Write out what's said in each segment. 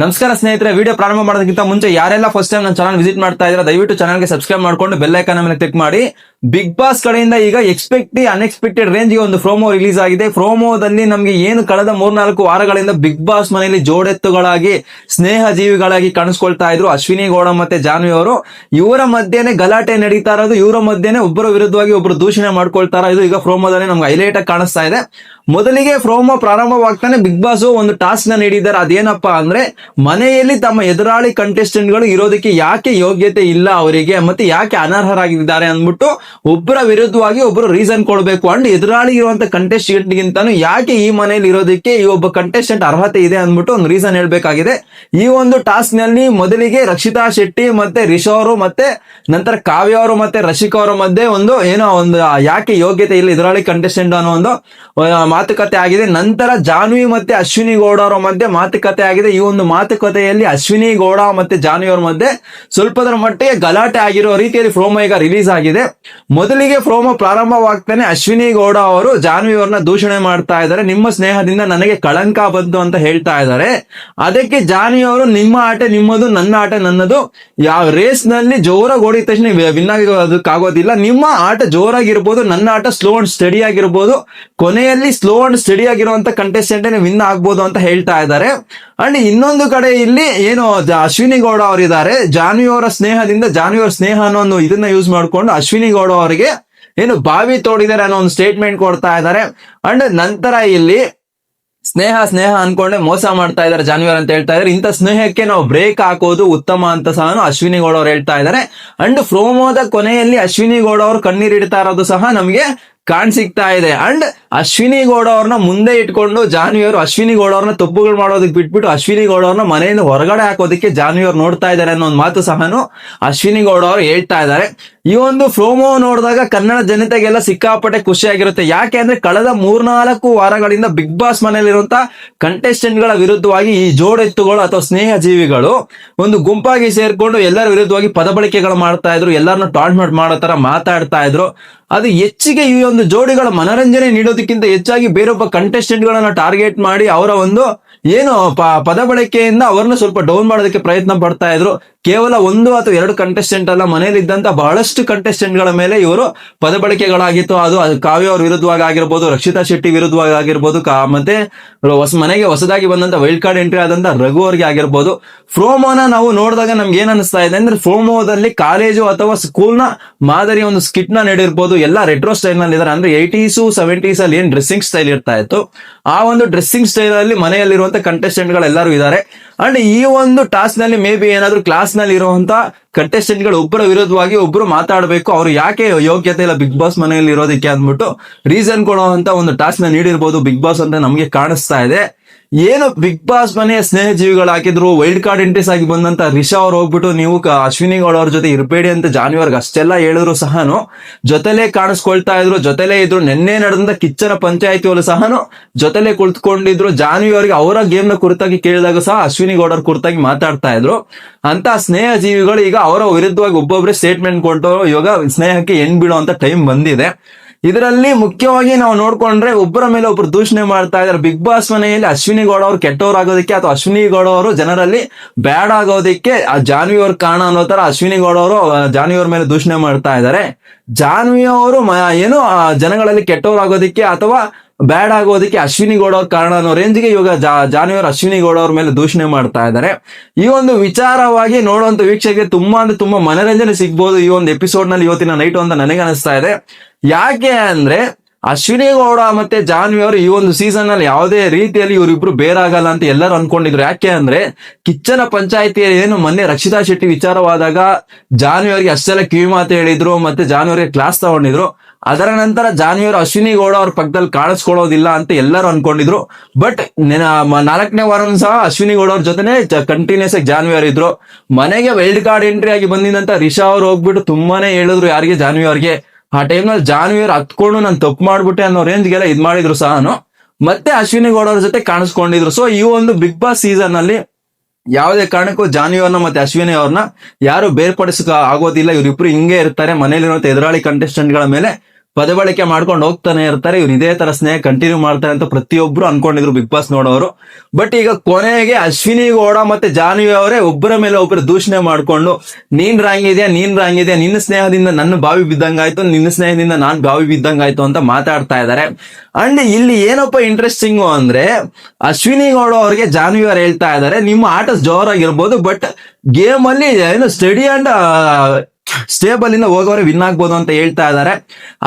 ನಮಸ್ಕಾರ ಸ್ನೇಹಿತರೆ ವಿಡಿಯೋ ಪ್ರಾರಂಭ ಮಾಡೋದಕ್ಕಿಂತ ಮುಂಚೆ ಯಾರೆಲ್ಲ ಫಸ್ಟ್ ಟೈಮ್ ನನ್ನ ಚಾನಲ್ ವಿಸಿಟ್ ಮಾಡ್ತಾ ಇದ್ರೆ ದಯವಿಟ್ಟು ಚಾನಲ್ಗೆ ಸಬ್ಸ್ಕ್ರೈಬ್ ಮಾಡ್ಕೊಂಡು ಬೆಲ್ ಐಕಾನ್ ಮೇಲೆ ಕ್ಲಿಕ್ ಮಾಡಿ. ಬಿಗ್ ಬಾಸ್ ಕಡೆಯಿಂದ ಈಗ ಎಕ್ಸ್ಪೆಕ್ಟ್ ಅನ್ಎಕ್ಸ್ಪೆಕ್ಟೆಡ್ ರೇಂಜ್ ಒಂದು ಪ್ರೋಮೋ ರಿಲೀಸ್ ಆಗಿದೆ. ಪ್ರೋಮೋದಲ್ಲಿ ನಮಗೆ ಏನು ಕಳೆದ ಮೂರ್ನಾಲ್ಕು ವಾರಗಳಿಂದ ಬಿಗ್ ಬಾಸ್ ಮನೆಯಲ್ಲಿ ಜೋಡೆತ್ತುಗಳಾಗಿ ಸ್ನೇಹ ಜೀವಿಗಳಾಗಿ ಕಾಣಿಸ್ಕೊಳ್ತಾ ಇದ್ರು. ಅಶ್ವಿನಿ ಗೌಡ ಮತ್ತೆ ಜಾನ್ವಿ ಅವರು. ಇವರ ಮಧ್ಯೆನೆ ಗಲಾಟೆ ನಡೀತಾ ಇರೋದು, ಇವರ ಮಧ್ಯೆನೆ ಒಬ್ಬರ ವಿರುದ್ಧವಾಗಿ ಒಬ್ಬರು ದೂಷಣೆ ಮಾಡ್ಕೊಳ್ತಾರ ಇದು ಈಗ ಪ್ರೋಮೋದಲ್ಲಿ ನಮ್ಗೆ ಹೈಲೈಟ್ ಆಗಿ ಕಾಣಿಸ್ತಾ ಇದೆ. ಮೊದಲಿಗೆ ಪ್ರೋಮೋ ಪ್ರಾರಂಭವಾಗ್ತಾನೆ ಬಿಗ್ ಬಾಸ್ ಒಂದು ಟಾಸ್ಕ್ನ ನೀಡಿದ್ದಾರೆ. ಅದೇನಪ್ಪಾ ಅಂದ್ರೆ ಮನೆಯಲ್ಲಿ ತಮ್ಮ ಎದುರಾಳಿ ಕಂಟೆಸ್ಟೆಂಟ್ಗಳು ಇರೋದಕ್ಕೆ ಯಾಕೆ ಯೋಗ್ಯತೆ ಇಲ್ಲ ಅವರಿಗೆ? ಮತ್ತೆ ಯಾಕೆ ಅನರ್ಹರಾಗಿದ್ದಾರೆ ಅಂದ್ಬಿಟ್ಟು ಒಬ್ಬರ ವಿರುದ್ಧವಾಗಿ ಒಬ್ಬರು ರೀಸನ್ ಕೊಡಬೇಕು ಅಂಡ್ ಎದುರಾಳಿ ಇರುವಂತ ಕಂಟೆಸ್ಟೆಂಟ್ ಗಿಂತಾನು ಯಾಕೆ ಈ ಮನೆಯಲ್ಲಿ ಇರೋದಕ್ಕೆ ಈ ಒಬ್ಬ ಕಂಟೆಸ್ಟೆಂಟ್ ಅರ್ಹತೆ ಇದೆ ಅಂದ್ಬಿಟ್ಟು ಒಂದು ರೀಸನ್ ಹೇಳಬೇಕಾಗಿದೆ. ಈ ಒಂದು ಟಾಸ್ಕ್ನಲ್ಲಿ ಮೊದಲಿಗೆ ರಕ್ಷಿತಾ ಶೆಟ್ಟಿ ಮತ್ತೆ ರಿಷೋ ಅವರು ಮತ್ತೆ ನಂತರ ಕಾವ್ಯ ಅವರು ಮತ್ತೆ ರಶಿಕಾ ಅವರ ಮಧ್ಯೆ ಒಂದು ಏನೋ ಒಂದು ಯಾಕೆ ಯೋಗ್ಯತೆ ಇಲ್ಲ ಎದುರಾಳಿ ಕಂಟೆಸ್ಟೆಂಟ್ ಅನ್ನೋ ಒಂದು ಮಾತುಕತೆ ಆಗಿದೆ. ನಂತರ ಜಾನ್ವಿ ಮತ್ತೆ ಅಶ್ವಿನಿ ಗೌಡ ಅವರ ಮಧ್ಯೆ ಮಾತುಕತೆ ಆಗಿದೆ. ಈ ಒಂದು ಮಾತುಕತೆಯಲ್ಲಿ ಅಶ್ವಿನಿ ಗೌಡ ಮತ್ತೆ ಜಾನ್ವಿ ಅವರ ಮಧ್ಯೆ ಸ್ವಲ್ಪದರ ಮಟ್ಟಿಗೆ ಗಲಾಟೆ ಆಗಿರೋ ರೀತಿಯಲ್ಲಿ ಪ್ರೋಮೋ ಈಗ ರಿಲೀಸ್ ಆಗಿದೆ. ಮೊದಲಿಗೆ ಪ್ರೋಮೋ ಪ್ರಾರಂಭವಾಗ್ತಾನೆ ಅಶ್ವಿನಿ ಗೌಡ ಅವರು, ಜಾನ್ವಿ ಅವ್ರನ್ನ ದೂಷಣೆ ಮಾಡ್ತಾ ಇದ್ದಾರೆ. ನಿಮ್ಮ ಸ್ನೇಹದಿಂದ ನನಗೆ ಕಳಂಕ ಬಂತು ಅಂತ ಹೇಳ್ತಾ ಇದ್ದಾರೆ. ಅದಕ್ಕೆ ಜಾನ್ವಿ ಅವರು, ನಿಮ್ಮ ಆಟ ನಿಮ್ಮದು, ನನ್ನ ಆಟ ನನ್ನದು. ಯಾವ ರೇಸ್ನಲ್ಲಿ ಜೋರಾಗಿ ಓಡಿದ ತಕ್ಷಣ ವಿನ್ ಆಗೋದಿಲ್ಲ. ನಿಮ್ಮ ಆಟ ಜೋರಾಗಿರ್ಬೋದು, ನನ್ನ ಆಟ ಸ್ಲೋ ಅಂಡ್ ಸ್ಟಡಿ ಆಗಿರ್ಬೋದು. ಕೊನೆಯಲ್ಲಿ ಸ್ಲೋ ಅಂಡ್ ಸ್ಟಡಿ ಆಗಿರುವಂತ ಕಂಟೆಸ್ಟೆಂಟ್ ವಿನ್ ಆಗ್ಬೋದು ಅಂತ ಹೇಳ್ತಾ ಇದ್ದಾರೆ. ಅಂಡ್ ಇನ್ನೊಂದು ಕಡೆ ಇಲ್ಲಿ ಏನು ಅಶ್ವಿನಿ ಗೌಡ ಅವರಿದ್ದಾರೆ. ಜಾನ್ವಿ ಅವರ ಸ್ನೇಹದಿಂದ, ಜಾನ್ವಿ ಸ್ನೇಹ ಅನ್ನೋ ಒಂದು ಇದನ್ನ ಯೂಸ್ ಮಾಡ್ಕೊಂಡು ಅಶ್ವಿನಿ ಗೌಡ ಅವರಿಗೆ ಏನು ಬಾವಿ ತೋಡಿದ್ದಾರೆ ಅನ್ನೋ ಒಂದು ಸ್ಟೇಟ್ಮೆಂಟ್ ಕೊಡ್ತಾ ಇದ್ದಾರೆ. ಅಂಡ್ ನಂತರ ಇಲ್ಲಿ ಸ್ನೇಹ ಸ್ನೇಹ ಅನ್ಕೊಂಡೆ ಮೋಸ ಮಾಡ್ತಾ ಇದ್ದಾರೆ ಜಾನ್ವರ್ ಅಂತ ಹೇಳ್ತಾ ಇದ್ದಾರೆ. ಇಂಥ ಸ್ನೇಹಕ್ಕೆ ನಾವು ಬ್ರೇಕ್ ಹಾಕೋದು ಉತ್ತಮ ಅಂತ ಸಹ ಅಶ್ವಿನಿ ಗೌಡ ಅವ್ರು ಹೇಳ್ತಾ ಇದ್ದಾರೆ. ಅಂಡ್ ಪ್ರೋಮೋದ ಕೊನೆಯಲ್ಲಿ ಅಶ್ವಿನಿ ಗೌಡ ಅವರು ಕಣ್ಣೀರಿಡ್ತಾ ಇರೋದು ಸಹ ನಮಗೆ ಕಾಣ್ ಸಿಗ್ತಾ ಇದೆ. ಅಂಡ್ ಅಶ್ವಿನಿ ಗೌಡ ಅವ್ರನ್ನ ಮುಂದೆ ಇಟ್ಕೊಂಡು ಜಾನ್ವಿ ಅವರು ಅಶ್ವಿನಿ ಗೌಡ ಅವ್ರನ್ನ ತಪ್ಪುಗಳು ಮಾಡೋದಕ್ಕೆ ಬಿಟ್ಬಿಟ್ಟು ಅಶ್ವಿನಿ ಗೌಡ ಅವ್ರನ್ನ ಮನೆಯಿಂದ ಹೊರಗಡೆ ಹಾಕೋದಕ್ಕೆ ಜಾನ್ವಿ ಅವ್ರು ನೋಡ್ತಾ ಇದ್ದಾರೆ ಅನ್ನೋ ಒಂದು ಮಾತು ಸಹನು ಅಶ್ವಿನಿ ಗೌಡ ಅವರು ಹೇಳ್ತಾ ಇದ್ದಾರೆ. ಈ ಒಂದು ಪ್ರೋಮೋ ನೋಡಿದಾಗ ಕನ್ನಡ ಜನತೆಗೆಲ್ಲ ಸಿಕ್ಕಾಪಟ್ಟೆ ಖುಷಿಯಾಗಿರುತ್ತೆ. ಯಾಕೆ ಅಂದ್ರೆ ಕಳೆದ ಮೂರ್ನಾಲ್ಕು ವಾರಗಳಿಂದ ಬಿಗ್ ಬಾಸ್ ಮನೆಯಲ್ಲಿರುವಂತ ಕಂಟೆಸ್ಟೆಂಟ್ಗಳ ವಿರುದ್ಧವಾಗಿ ಈ ಜೋಡೆತ್ತುಗಳು ಅಥವಾ ಸ್ನೇಹ ಜೀವಿಗಳು ಒಂದು ಗುಂಪಾಗಿ ಸೇರ್ಕೊಂಡು ಎಲ್ಲರ ವಿರುದ್ಧವಾಗಿ ಪದಬಳಕೆಗಳು ಮಾಡ್ತಾ ಇದ್ರು, ಎಲ್ಲರನ್ನ ಟಾರ್ಮೆಂಟ್ ಮಾಡೋ ತರ ಮಾತಾಡ್ತಾ ಇದ್ರು. ಅದು ಹೆಚ್ಚಿಗೆ ಈ ಒಂದು ಜೋಡಿಗಳ ಮನರಂಜನೆ ನೀಡೋದಕ್ಕಿಂತ ಹೆಚ್ಚಾಗಿ ಬೇರೊಬ್ಬ ಕಂಟೆಸ್ಟೆಂಟ್ ಗಳನ್ನ ಟಾರ್ಗೆಟ್ ಮಾಡಿ ಅವರ ಒಂದು ಏನು ಪದ ಬಳಕೆಯಿಂದ ಅವ್ರನ್ನ ಸ್ವಲ್ಪ ಡೌನ್ ಮಾಡೋದಕ್ಕೆ ಪ್ರಯತ್ನ ಪಡ್ತಾ ಇದ್ರು. ಕೇವಲ ಒಂದು ಅಥವಾ ಎರಡು ಕಂಟೆಸ್ಟೆಂಟ್ ಅಲ್ಲ ಮನೆಯಲ್ಲಿ ಇದ್ದಂತ ಬಹಳಷ್ಟು ಕಂಟೆಸ್ಟೆಂಟ್ಗಳ ಮೇಲೆ ಇವರು ಪದಬಳಕೆಗಳಾಗಿತ್ತು. ಅದು ಕಾವ್ಯ ಅವ್ರ ವಿರುದ್ಧವಾಗಿ ಆಗಿರ್ಬೋದು, ರಕ್ಷಿತಾ ಶೆಟ್ಟಿ ವಿರುದ್ಧವಾಗಿ ಆಗಿರ್ಬೋದು, ಕಾ ಮತ್ತೆ ಹೊಸ ಮನೆಗೆ ಹೊಸದಾಗಿ ಬಂದಂತ ವೈಲ್ಡ್ ಕಾರ್ಡ್ ಎಂಟ್ರಿ ಆದಂತ ರಘು ಅವ್ರಿಗೆ ಆಗಿರ್ಬೋದು. ಫ್ರೋಮೋನ ನಾವು ನೋಡಿದಾಗ ನಮ್ಗೆ ಏನ್ ಅನಿಸ್ತಾ ಇದೆ ಅಂದ್ರೆ ಫ್ರೋಮೋದಲ್ಲಿ ಕಾಲೇಜು ಅಥವಾ ಸ್ಕೂಲ್ನ ಮಾದರಿ ಒಂದು ಸ್ಕಿಟ್ನ ನಡೀರ್ಬೋದು. ಎಲ್ಲ ರೆಟ್ರೋ ಸ್ಟೈಲ್ನಲ್ಲಿ ಇದಾರೆ. ಅಂದ್ರೆ ಏಟೀಸು ಸೆವೆಂಟೀಸ್ ಅಲ್ಲಿ ಏನ್ ಡ್ರೆಸ್ಸಿಂಗ್ ಸ್ಟೈಲ್ ಇರ್ತಾ ಇತ್ತು. ಆ ಒಂದು ಡ್ರೆಸ್ಸಿಂಗ್ ಸ್ಟೈಲ್ ಅಲ್ಲಿ ಮನೆಯಲ್ಲಿರುವಂತ ಕಂಟೆಸ್ಟೆಂಟ್ ಗಳೆಲ್ಲರೂ ಇದ್ದಾರೆ ಅಂಡ್ ಈ ಒಂದು ಟಾಸ್ಕ್ನಲ್ಲಿ ಮೇ ಬಿ ಏನಾದ್ರು ಕ್ಲಾಸ್ನಲ್ಲಿ ಇರುವಂತ ಕಂಟೆಸ್ಟೆಂಟ್ಗಳು ಒಬ್ಬರ ವಿರುದ್ಧವಾಗಿ ಒಬ್ರು ಮಾತಾಡಬೇಕು, ಅವ್ರು ಯಾಕೆ ಯೋಗ್ಯತೆ ಇಲ್ಲ ಬಿಗ್ ಬಾಸ್ ಮನೆಯಲ್ಲಿ ಇರೋದಕ್ಕೆ ಅಂದ್ಬಿಟ್ಟು ರೀಸನ್ ಕೊಡುವಂತ ಒಂದು ಟಾಸ್ಕ್ನ ನೀಡಿರ್ಬೋದು ಬಿಗ್ ಬಾಸ್ ಅಂತ ನಮಗೆ ಕಾಣಿಸ್ತಾ ಇದೆ. ಏನು ಬಿಗ್ ಬಾಸ್ ಮನೆಯ ಸ್ನೇಹ ಜೀವಿಗಳು ಹಾಕಿದ್ರು ವೈಲ್ಡ್ ಕಾರ್ಡ್ ಎಂಟ್ರೀಸ್ ಆಗಿ ಬಂದಂತ ರಿಷಾ ಅವ್ರು ಹೋಗ್ಬಿಟ್ಟು ನೀವು ಅಶ್ವಿನಿ ಗೌಡ ಅವ್ರ ಜೊತೆ ಇರಬೇಡಿ ಅಂತ ಜಾನ್ವರ್ಗ್ ಅಷ್ಟೆಲ್ಲ ಹೇಳಿದ್ರು ಸಹನು. ಜೊತೆಲೆ ಕಾಣಿಸ್ಕೊಳ್ತಾ ಇದ್ರು, ಜೊತೆಲೆ ಇದ್ರು, ನಿನ್ನೆ ನಡೆದಂತ ಕಿಚ್ಚನ ಪಂಚಾಯತಿಯಲ್ಲೂ ಸಹನು. ಜೊತೆಲೆ ಕುಳಿತುಕೊಂಡಿದ್ರು ಜಾನ್ವಿ ಅವರಿಗೆ ಅವರ ಗೇಮ್ನ ಕುರಿತಾಗಿ ಕೇಳಿದಾಗ ಸಹ ಅಶ್ವಿನಿ ಗೌಡರ ಕುರಿತಾಗಿ ಮಾತಾಡ್ತಾ ಇದ್ರು. ಅಂತ ಸ್ನೇಹ ಜೀವಿಗಳು ಈಗ ಅವರ ವಿರುದ್ಧವಾಗಿ ಒಬ್ಬೊಬ್ಬರೇ ಸ್ಟೇಟ್ಮೆಂಟ್ ಕೊಟ್ಟು ಇವಾಗ ಸ್ನೇಹಕ್ಕೆ ಎಣ್ ಅಂತ ಟೈಮ್ ಬಂದಿದೆ. ಇದರಲ್ಲಿ ಮುಖ್ಯವಾಗಿ ನಾವು ನೋಡ್ಕೊಂಡ್ರೆ ಒಬ್ಬರ ಮೇಲೆ ಒಬ್ರು ದೂಷಣೆ ಮಾಡ್ತಾ ಇದ್ದಾರೆ. ಬಿಗ್ ಬಾಸ್ ಮನೆಯಲ್ಲಿ ಅಶ್ವಿನಿ ಗೌಡ ಅವರು ಕೆಟ್ಟವರಾಗೋದಕ್ಕೆ ಅಥವಾ ಅಶ್ವಿನಿ ಗೌಡ ಅವರು ಜನರಲ್ಲಿ ಬ್ಯಾಡ್ ಆಗೋದಕ್ಕೆ ಆ ಜಾನ್ವಿ ಅವ್ರ ಕಾರಣ ಅನ್ನೋ ತರ ಅಶ್ವಿನಿ ಗೌಡ ಅವರು ಜಾನ್ವಿ ಅವ್ರ ಮೇಲೆ ದೂಷಣೆ ಮಾಡ್ತಾ ಇದ್ದಾರೆ. ಜಾನ್ವಿ ಅವರು ಏನು ಜನಗಳಲ್ಲಿ ಕೆಟ್ಟವರಾಗೋದಕ್ಕೆ ಅಥವಾ ಬ್ಯಾಡ್ ಆಗೋದಕ್ಕೆ ಅಶ್ವಿನಿ ಗೌಡ ಅವ್ರ ಕಾರಣ ಅನ್ನೋ ರೇಂಜ್ಗೆ ಇವಾಗ ಜಾ, ಜಾನ್ವಿ ಅವರು, ಅಶ್ವಿನಿ ಗೌಡ ಅವ್ರ ಮೇಲೆ ದೂಷಣೆ ಮಾಡ್ತಾ ಇದ್ದಾರೆ. ಈ ಒಂದು ವಿಚಾರವಾಗಿ ನೋಡುವಂತ ವೀಕ್ಷಕರಿಗೆ ತುಂಬಾ ಅಂದ್ರೆ ತುಂಬಾ ಮನರಂಜನೆ ಸಿಗ್ಬೋದು ಈ ಒಂದು ಎಪಿಸೋಡ್ನಲ್ಲಿ ಇವತ್ತಿನ ನೈಟ್ ಅಂತ ನನಗೆ ಅನಿಸ್ತಾ ಇದೆ. ಯಾಕೆ ಅಂದ್ರೆ ಅಶ್ವಿನಿ ಗೌಡ ಮತ್ತೆ ಜಾನ್ವಿ ಅವರು ಈ ಒಂದು ಸೀಸನ್ ಅಲ್ಲಿ ಯಾವುದೇ ರೀತಿಯಲ್ಲಿ ಇವರಿಬ್ರು ಬೇರಾಗಲ್ಲ ಅಂತ ಎಲ್ಲರೂ ಅನ್ಕೊಂಡಿದ್ರು. ಯಾಕೆ ಅಂದ್ರೆ ಕಿಚ್ಚನ ಪಂಚಾಯತಿ ಏನು ಮೊನ್ನೆ ರಕ್ಷಿತಾ ಶೆಟ್ಟಿ ವಿಚಾರವಾದಾಗ ಜಾನ್ವಿ ಅವರಿಗೆ ಅಷ್ಟೆಲ್ಲ ಕಿವಿ ಮಾತು ಹೇಳಿದ್ರು ಮತ್ತೆ ಜಾನ್ವಿ ಅವರಿಗೆ ಕ್ಲಾಸ್ ತಗೊಂಡಿದ್ರು. ಅದರ ನಂತರ ಜಾನ್ವಿ ಅವರು ಅಶ್ವಿನಿ ಗೌಡ ಅವ್ರ ಪಕ್ಕದಲ್ಲಿ ಕಾಣಿಸ್ಕೊಳ್ಳೋದಿಲ್ಲ ಅಂತ ಎಲ್ಲರೂ ಅನ್ಕೊಂಡಿದ್ರು. ಬಟ್ ನಾಲ್ಕನೇ ವಾರ ಸಹ ಅಶ್ವಿನಿ ಗೌಡ ಅವ್ರ ಜೊತೆನೆ ಕಂಟಿನ್ಯೂಸ್ ಆಗಿ ಜಾನ್ವಿ ಅವರು ಇದ್ರು. ಮನೆಗೆ ವೈಲ್ಡ್ ಕಾರ್ಡ್ ಎಂಟ್ರಿ ಆಗಿ ಬಂದಿದ್ದಂತ ರಿಷಾ ಅವ್ರು ಹೋಗ್ಬಿಟ್ಟು ತುಂಬಾನೇ ಹೇಳಿದ್ರು ಯಾರಿಗೆ? ಜಾನ್ವಿ ಅವ್ರಿಗೆ. ಆ ಟೈಮ್ನಲ್ಲಿ ಜಾನ್ವಿ ಅವ್ರು ಹತ್ಕೊಂಡು ನಾನು ತಪ್ಪು ಮಾಡ್ಬಿಟ್ಟೆ ಅನ್ನೋ ರೇಂಜ್ಗೆಲ್ಲ ಇದ್ ಮಾಡಿದ್ರು ಸಹನು ಮತ್ತೆ ಅಶ್ವಿನಿ ಗೌಡ ಅವ್ರ ಜೊತೆ ಕಾಣಿಸ್ಕೊಂಡಿದ್ರು. ಸೊ ಈ ಒಂದು ಬಿಗ್ ಬಾಸ್ ಸೀಸನ್ ಅಲ್ಲಿ ಯಾವುದೇ ಕಾರಣಕ್ಕೂ ಜಾನ್ವಿ ಅವ್ರನ್ನ ಮತ್ತೆ ಅಶ್ವಿನಿ ಅವ್ರನ್ನ ಯಾರು ಬೇರ್ಪಡಿಸಕ ಆಗೋದಿಲ್ಲ. ಇವ್ರಿಬ್ರು ಹಿಂಗೆ ಇರ್ತಾರೆ. ಮನೇಲಿರುವಂತ ಎದುರಾಳಿ ಕಂಟೆಸ್ಟೆಂಟ್ಗಳ ಮೇಲೆ ಪದಬಳಕೆ ಮಾಡ್ಕೊಂಡು ಹೋಗ್ತಾನೆ ಇರ್ತಾರೆ, ಇವ್ರು ಇದೇ ತರ ಸ್ನೇಹ ಕಂಟಿನ್ಯೂ ಮಾಡ್ತಾರೆ ಅಂತ ಪ್ರತಿಯೊಬ್ರು ಅನ್ಕೊಂಡಿದ್ರು ಬಿಗ್ ಬಾಸ್ ನೋಡೋರು. ಬಟ್ ಈಗ ಕೊನೆಗೆ ಅಶ್ವಿನಿ ಗೌಡ ಮತ್ತೆ ಜಾನ್ವಿ ಅವರೇ ಒಬ್ಬರ ಮೇಲೆ ಒಬ್ಬರು ದೂಷಣೆ ಮಾಡ್ಕೊಂಡು, ನೀನ್ ರಾಂಗ್ ಇದೆಯಾ, ನೀನ್ ರಾಂಗ್ ಇದೆಯಾ, ನಿನ್ನ ಸ್ನೇಹದಿಂದ ನನ್ನ ಬಾವಿ ಬಿದ್ದಂಗಾಯ್ತು, ನಿನ್ನ ಸ್ನೇಹದಿಂದ ನಾನ್ ಬಾವಿ ಬಿದ್ದಂಗಾಯ್ತು ಅಂತ ಮಾತಾಡ್ತಾ ಇದ್ದಾರೆ. ಅಂಡ್ ಇಲ್ಲಿ ಏನಪ್ಪ ಇಂಟ್ರೆಸ್ಟಿಂಗ್ ಅಂದ್ರೆ, ಅಶ್ವಿನಿ ಗೌಡ ಅವ್ರಿಗೆ ಜಾನ್ವಿ ಅವ್ರು ಹೇಳ್ತಾ ಇದ್ದಾರೆ, ನಿಮ್ಮ ಆಟ ಜೋರಾಗಿರ್ಬೋದು ಬಟ್ ಗೇಮ್ ಅಲ್ಲಿ ಏನು ಸ್ಟಡಿ ಅಂಡ್ ಸ್ಟೇಬಲ್ ಇಂದ ಹೋಗೋರೆ ವಿನ್ ಆಗ್ಬೋದು ಅಂತ ಹೇಳ್ತಾ ಇದ್ದಾರೆ.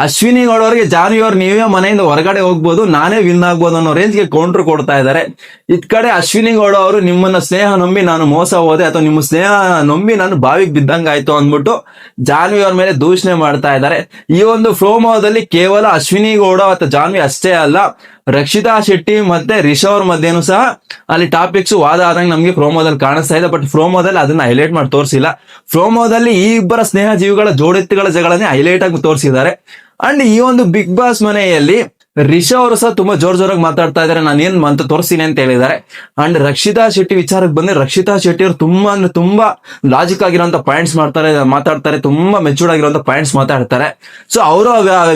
ಅಶ್ವಿನಿ ಗೌಡ ಅವರಿಗೆ ಜಾನ್ವಿ ಅವ್ರು ನೀವೇ ಮನೆಯಿಂದ ಹೊರಗಡೆ ಹೋಗ್ಬೋದು, ನಾನೇ ವಿನ್ ಆಗ್ಬೋದು ಅನ್ನೋ ರೇಂಜ್ಗೆ ಕೌಂಟರ್ ಕೊಡ್ತಾ ಇದ್ದಾರೆ. ಇದ್ ಕಡೆ ಅಶ್ವಿನಿ ಗೌಡ ಅವರು ನಿಮ್ಮನ್ನ ಸ್ನೇಹ ನಂಬಿ ನಾನು ಮೋಸ ಹೋದೆ ಅಥವಾ ನಿಮ್ಮ ಸ್ನೇಹ ನಂಬಿ ನಾನು ಬಾವಿಗೆ ಬಿದ್ದಂಗಾಯ್ತು ಅಂದ್ಬಿಟ್ಟು ಜಾನ್ವಿ ಅವ್ರ ಮೇಲೆ ದೂಷಣೆ ಮಾಡ್ತಾ ಇದ್ದಾರೆ. ಈ ಒಂದು ಪ್ರೋಮೋದಲ್ಲಿ ಕೇವಲ ಅಶ್ವಿನಿ ಗೌಡ ಅಥವಾ ಜಾನ್ವಿ ಅಷ್ಟೇ ಅಲ್ಲ ರಕ್ಷಿತಾ ಶೆಟ್ಟಿ ಮತ್ತೆ ರಿಷ ಅವ್ರ ಮಧ್ಯೆನೂ ಸಹ ಅಲ್ಲಿ ಟಾಪಿಕ್ಸ್ ವಾದ ಆದಂಗೆ ನಮಗೆ ಪ್ರೋಮೋದಲ್ಲಿ ಕಾಣಿಸ್ತಾ ಇದೆ ಬಟ್ ಪ್ರೋಮೋದಲ್ಲಿ ಅದನ್ನ ಹೈಲೈಟ್ ಮಾಡಿ ತೋರಿಸಿಲ್ಲ. ಪ್ರೋಮೋದಲ್ಲಿ ಈ ಇಬ್ಬರ ಸ್ನೇಹ ಜೀವಿಗಳ ಜೋಡೆತ್ತುಗಳ ಜಗಳನ್ನೇ ಹೈಲೈಟ್ ಆಗಿ ತೋರಿಸಿದ್ದಾರೆ. ಅಂಡ್ ಈ ಒಂದು ಬಿಗ್ ಬಾಸ್ ಮನೆಯಲ್ಲಿ ರಿಷಾ ಅವರು ಸಹ ತುಂಬಾ ಜೋರ್ ಜೋರಾಗಿ ಮಾತಾಡ್ತಾ ಇದಾರೆ ನಾನು ಏನ್ ಅಂತ ತೋರಿಸ್ತೀನಿ ಅಂತ ಹೇಳಿದ್ದಾರೆ. ಅಂಡ್ ರಕ್ಷಿತಾ ಶೆಟ್ಟಿ ವಿಚಾರಕ್ಕೆ ಬಂದ್ರೆ ರಕ್ಷಿತಾ ಶೆಟ್ಟಿ ಅವರು ತುಂಬಾ ಅಂದ್ರೆ ತುಂಬಾ ಲಾಜಿಕ್ ಆಗಿರುವಂತ ಪಾಯಿಂಟ್ಸ್ ಮಾಡ್ತಾರೆ, ಮಾತಾಡ್ತಾರೆ, ತುಂಬಾ ಮೆಚೂರ್ಡ್ ಆಗಿರುವಂತ ಪಾಯಿಂಟ್ಸ್ ಮಾತಾಡ್ತಾರೆ. ಸೊ ಅವರ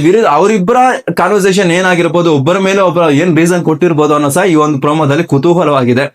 ವಿರುದ್ಧ ಅವರಿಬ್ಬರ ಕಾನ್ವರ್ಸೇಷನ್ ಏನಾಗಿರ್ಬೋದು, ಒಬ್ಬರ ಮೇಲೆ ಒಬ್ಬರ ಏನ್ ರೀಸನ್ ಕೊಟ್ಟಿರ್ಬೋದು ಅನ್ನೋ ಸಹ ಈ ಒಂದು ಪ್ರೋಮೋದಲ್ಲಿ ಕುತೂಹಲವಾಗಿದೆ.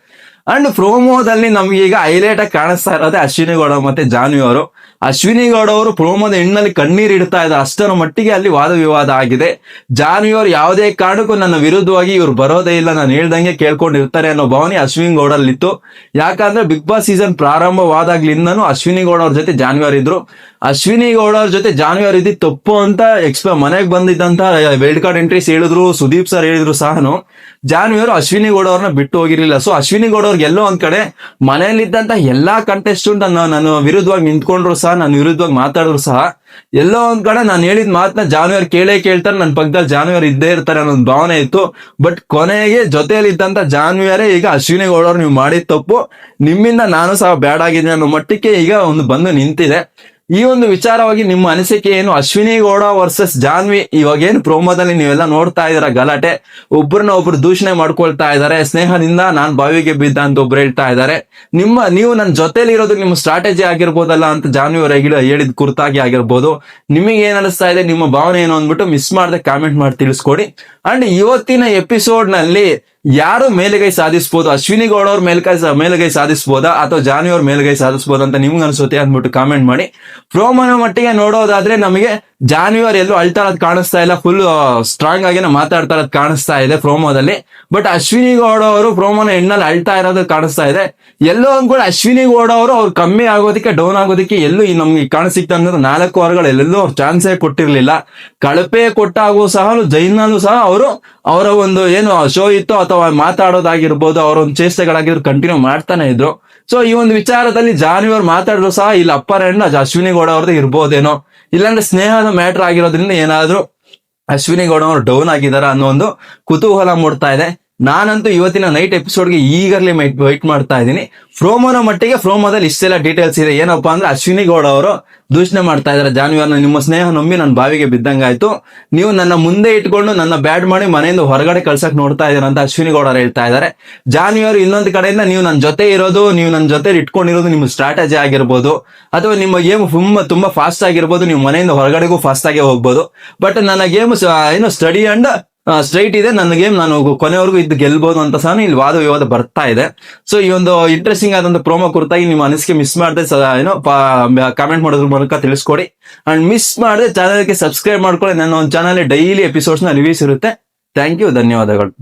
ಅಂಡ್ ಪ್ರೋಮೋದಲ್ಲಿ ನಮ್ಗೆ ಈಗ ಹೈಲೈಟ್ ಆಗಿ ಕಾಣಿಸ್ತಾ ಇರೋದೇ ಅಶ್ವಿನಿ ಗೌಡ ಮತ್ತೆ ಜಾನ್ವಿ ಅವರು. ಅಶ್ವಿನಿ ಗೌಡ ಅವರು ಪ್ರೋಮೋದ ಹೆಣ್ಣಲ್ಲಿ ಕಣ್ಣೀರು ಇಡ್ತಾ ಇದ್ದಾರೆ. ಅಷ್ಟರ ಮಟ್ಟಿಗೆ ಅಲ್ಲಿ ವಾದ ವಿವಾದ ಆಗಿದೆ. ಜಾನ್ವಿ ಅವರು ಯಾವುದೇ ಕಾರಣಕ್ಕೂ ನನ್ನ ವಿರುದ್ಧವಾಗಿ ಇವ್ರು ಬರೋದೇ ಇಲ್ಲ. ನಾನು ಹೇಳ್ದಂಗೆ ಕೇಳ್ಕೊಂಡಿರ್ತಾರೆ ಅನ್ನೋ ಭಾವನೆ ಅಶ್ವಿನಿ ಗೌಡಲ್ಲಿತ್ತು ಯಾಕಂದ್ರೆ ಬಿಗ್ ಬಾಸ್ ಸೀಸನ್ ಪ್ರಾರಂಭವಾದಾಗ್ಲಿಂದನೂ ಅಶ್ವಿನಿ ಗೌಡ ಅವ್ರ ಜೊತೆ ಜಾನ್ವಿ ಇದ್ರು ಅಶ್ವಿನಿ ಗೌಡ ಅವ್ರ ಜೊತೆ ಜಾನ್ವಿ ಅವ್ರ ತಪ್ಪು ಅಂತ ಎಕ್ಸ್ಪ ಮನೆಗೆ ಬಂದಿದ್ದಂತ ವೈಲ್ಡ್ ಕಾರ್ಡ್ ಎಂಟ್ರೀಸ್ ಹೇಳಿದ್ರು, ಸುದೀಪ್ ಸರ್ ಹೇಳಿದ್ರು ಸಹನು. ಜಾನ್ವಿ ಅವರು ಅಶ್ವಿನಿ ಗೌಡ ಅವ್ರನ್ನ ಬಿಟ್ಟು ಹೋಗಿರ್ಲಿಲ್ಲ. ಸೊ ಅಶ್ವಿನಿ ಗೌಡ ಅವ್ರಿಗೆ ಎಲ್ಲೋ ಒಂದ್ ಕಡೆ ಮನೆಯಲ್ಲಿದ್ದಂತ ಎಲ್ಲಾ ಕಂಟೆಸ್ಟೆಂಟ್ ನಾನು ವಿರುದ್ಧವಾಗಿ ನಿಂತ್ಕೊಂಡ್ರು ಸಹ ನನ್ನ ವಿರುದ್ಧವಾಗಿ ಮಾತಾಡಿದ್ರು ಸಹ, ಎಲ್ಲೋ ಒಂದ್ ಕಡೆ ನಾನು ಹೇಳಿದ ಮಾತನ್ನ ಜಾನ್ವಿ ಕೇಳೇ ಕೇಳ್ತಾರೆ. ನನ್ನ ಪಕ್ಕದಲ್ಲಿ ಜಾನ್ವಿ ಅವ್ರು ಇದ್ದೇ ಇರ್ತಾರೆ ಅನ್ನೋ ಭಾವನೆ ಇತ್ತು. ಬಟ್ ಕೊನೆಗೆ ಜೊತೆಯಲ್ಲಿ ಇದ್ದಂತ ಜಾನ್ವಿಯರೇ ಈಗ ಅಶ್ವಿನಿ ಗೌಡವ್ರು ನೀವು ಮಾಡಿದ ತಪ್ಪು. ನಿಮ್ಮಿಂದ ನಾನು ಸಹ ಬ್ಯಾಡ್ ಆಗಿದ್ದೀನಿ ಅನ್ನೋ ಮಟ್ಟಕ್ಕೆ ಈಗ ಒಂದು ಬಂದು ನಿಂತಿದೆ. ಈ ಒಂದು ವಿಚಾರವಾಗಿ ನಿಮ್ಮ ಅನಿಸಿಕೆ ಏನು? ಅಶ್ವಿನಿ ಗೌಡ ವರ್ಸಸ್ ಜಾನ್ವಿ ಇವಾಗ ಏನು ಪ್ರೋಮೋದಲ್ಲಿ ನೀವೆಲ್ಲ ನೋಡ್ತಾ ಇದೀರ ಗಲಾಟೆ? ಒಬ್ರನ್ನ ಒಬ್ರು ದೂಷಣೆ ಮಾಡ್ಕೊಳ್ತಾ ಇದ್ದಾರೆ. ಸ್ನೇಹದಿಂದ ನಾನ್ ಬಾವಿಗೆ ಬಿದ್ದ ಅಂತ ಒಬ್ರು ಹೇಳ್ತಾ ಇದ್ದಾರೆ. ನಿಮ್ಮ, ನೀವು ನನ್ನ ಜೊತೆಲಿ ಇರೋದು ನಿಮ್ಮ ಸ್ಟ್ರಾಟಜಿ ಆಗಿರ್ಬೋದಲ್ಲ ಅಂತ ಜಾನ್ವಿ ಅವರ ಹೇಳಿ- ಹೇಳಿದ ಕುರ್ತಾಗಿ ಆಗಿರ್ಬೋದು. ನಿಮಗೆ ಏನ್ ಅನಿಸ್ತಾ ಇದೆ? ನಿಮ್ಮ ಭಾವನೆ ಏನು ಅಂದ್ಬಿಟ್ಟು ಮಿಸ್ ಮಾಡದೆ ಕಾಮೆಂಟ್ ಮಾಡಿ ತಿಳಿಸ್ಕೊಡಿ. ಅಂಡ್ ಇವತ್ತಿನ ಎಪಿಸೋಡ್ನಲ್ಲಿ ಯಾರು ಮೇಲುಗೈ ಸಾಧಿಸಬಹುದು ಅಶ್ವಿನಿ ಗೌಡ ಅವ್ರ ಮೇಲ್ಗೈ ಮೇಲುಗೈ ಸಾಧಿಸಬಹುದಾ ಅಥವಾ ಜಾನ್ವಿ ಅವ್ರ ಮೇಲುಗೈ ಸಾಧಿಸಬಹುದಾ ಅಂತ ನಿಮ್ಗೆ ಅನ್ಸುತ್ತೆ ಅಂದ್ಬಿಟ್ಟು ಕಾಮೆಂಟ್ ಮಾಡಿ. ಪ್ರೋಮನ ಮಟ್ಟಿಗೆ ನೋಡೋದಾದ್ರೆ ನಮಗೆ ಜಾನ್ವಿ ಅವ್ರು ಎಲ್ಲೂ ಅಳ್ತಾ ಕಾಣಿಸ್ತಾ ಇಲ್ಲ. ಫುಲ್ ಸ್ಟ್ರಾಂಗ್ ಆಗಿನ ಮಾತಾಡ್ತಾ ಇರೋದು ಕಾಣಿಸ್ತಾ ಇದೆ ಪ್ರೋಮೋದಲ್ಲಿ. ಬಟ್ ಅಶ್ವಿನಿ ಗೌಡ ಅವರು ಪ್ರೋಮೋನ ಹೆಣ್ಣಲ್ಲಿ ಅಳ್ತಾ ಇರೋದು ಕಾಣಿಸ್ತಾ ಇದೆ. ಎಲ್ಲೋ ಒಂದ್ ಕೂಡ ಅಶ್ವಿನಿ ಗೌಡ ಅವರು ಅವ್ರು ಕಮ್ಮಿ ಆಗೋದಕ್ಕೆ ಡೌನ್ ಆಗೋದಕ್ಕೆ ಎಲ್ಲೂ ನಮ್ಗೆ ಕಾಣಿಸಿಕ್ತ ಅಂದ್ರೆ ನಾಲ್ಕು ವಾರಗಳು ಎಲ್ಲೆಲ್ಲೂ ಅವ್ರು ಚಾನ್ಸೇ ಕೊಟ್ಟಿರ್ಲಿಲ್ಲ. ಕಳಪೆ ಕೊಟ್ಟಾಗೂ ಸಹ, ಜೈನಲ್ಲೂ ಸಹ ಅವರು ಅವರ ಒಂದು ಏನು ಶೋ ಇತ್ತು ಅಥವಾ ಮಾತಾಡೋದಾಗಿರ್ಬೋದು, ಅವ್ರ ಒಂದು ಚೇಷ್ಟೆಗಳಾಗಿದ್ರು ಕಂಟಿನ್ಯೂ ಮಾಡ್ತಾನೆ ಇದ್ರು. ಸೊ ಈ ಒಂದು ವಿಚಾರದಲ್ಲಿ ಜಾನ್ವಿ ಅವ್ರು ಮಾತಾಡಿದ್ರು ಸಹ, ಇಲ್ಲಿ ಅಪ್ಪರ್ ಎಂಡ್ ಅಶ್ವಿನಿ ಗೌಡ ಅವ್ರದ್ದು ಇರ್ಬೋದೇನೋ. ಇಲ್ಲಾಂದ್ರೆ ಸ್ನೇಹದ ಮ್ಯಾಟರ್ ಆಗಿರೋದ್ರಿಂದ ಏನಾದ್ರು ಅಶ್ವಿನಿ ಗೌಡ ಅವರು ಡೌನ್ ಆಗಿದಾರ ಅನ್ನೋ ಒಂದು ಕುತೂಹಲ ಮೂಡ್ತಾ ಇದೆ. ನಾನಂತೂ ಇವತ್ತಿನ ನೈಟ್ ಎಪಿಸೋಡ್ಗೆ ಈಗಲೇ ವೈಟ್ ಮಾಡ್ತಾ ಇದ್ದೀನಿ. ಫ್ರೋಮೋನ ಮಟ್ಟಿಗೆ ಫ್ರೋಮೋದಲ್ಲಿ ಇಷ್ಟೆಲ್ಲ ಡೀಟೇಲ್ಸ್ ಇದೆ. ಏನಪ್ಪಾ ಅಂದ್ರೆ ಅಶ್ವಿನಿ ಗೌಡ ಅವರು ದೂಷಣೆ ಮಾಡ್ತಾ ಇದಾರೆ ಜಾನ್ವಿಯರ್ನ ನಿಮ್ಮ ಸ್ನೇಹ ನಂಬಿ ನನ್ನ ಬಾವಿಗೆ ಬಿದ್ದಂಗಾಯ್ತು ನೀವು ನನ್ನ ಮುಂದೆ ಇಟ್ಕೊಂಡು ನನ್ನ ಬ್ಯಾಡ್ ಮಾಡಿ ಮನೆಯಿಂದ ಹೊರಗಡೆ ಕಳ್ಸಕ್ ನೋಡ್ತಾ ಇದ್ದಾರೆ ಅಂತ ಅಶ್ವಿನಿ ಗೌಡ ಅವ್ರು ಹೇಳ್ತಾ ಇದ್ದಾರೆ. ಜಾನುವಾರು ಇನ್ನೊಂದು ಕಡೆಯಿಂದ ನೀವು ನನ್ನ ಜೊತೆ ಇರೋದು, ನೀವು ನನ್ನ ಜೊತೆ ಇಟ್ಕೊಂಡಿರೋದು ನಿಮ್ಮ ಸ್ಟ್ರಾಟಜಿ ಆಗಿರ್ಬೋದು. ಅಥವಾ ನಿಮ್ಮ ಗೇಮ್ ತುಂಬಾ ತುಂಬಾ ಫಾಸ್ಟ್ ಆಗಿರ್ಬೋದು. ನೀವು ಮನೆಯಿಂದ ಹೊರಗಡೆಗೂ ಫಾಸ್ಟ್ ಆಗಿ ಹೋಗ್ಬೋದು. ಬಟ್ ನನ್ನ ಗೇಮ್ ಏನು ಸ್ಟಡಿ ಅಂಡ್ ಸ್ಟ್ರೈಟ್ ಇದೆ. ನನ್ನ ಗೇಮ್ ನಾನು ಕೊನೆವರೆಗೂ ಇದ್ದು ಗೆಲ್ಬಹುದು ಅಂತ ಸಹ ಇಲ್ಲಿ ವಾದ ವಿವಾದ ಬರ್ತಾ ಇದೆ. ಸೊ ಈ ಒಂದು ಇಂಟ್ರೆಸ್ಟಿಂಗ್ ಆದಂತ ಪ್ರೋಮೋ ಕುರಿತಾಗಿ ನಿಮ್ಮ ಅನಿಸಿಕೆ ಮಿಸ್ ಮಾಡದೆ ಏನೋ ಕಾಮೆಂಟ್ ಮಾಡೋದ್ರ ಮೂಲಕ ತಿಳಿಸ್ಕೊಡಿ. ಅಂಡ್ ಮಿಸ್ ಮಾಡದೆ ಚಾನಲ್ಗೆ ಸಬ್ಸ್ಕ್ರೈಬ್ ಮಾಡ್ಕೊಳ್ಳಿ. ನನ್ನ ಒಂದು ಚಾನಲ್ ಡೈಲಿ ಎಪಿಸೋಡ್ಸ್ನ ರಿವ್ಯೂಸ್ ಇರುತ್ತೆ. ಥ್ಯಾಂಕ್ ಯು ಧನ್ಯವಾದಗಳು.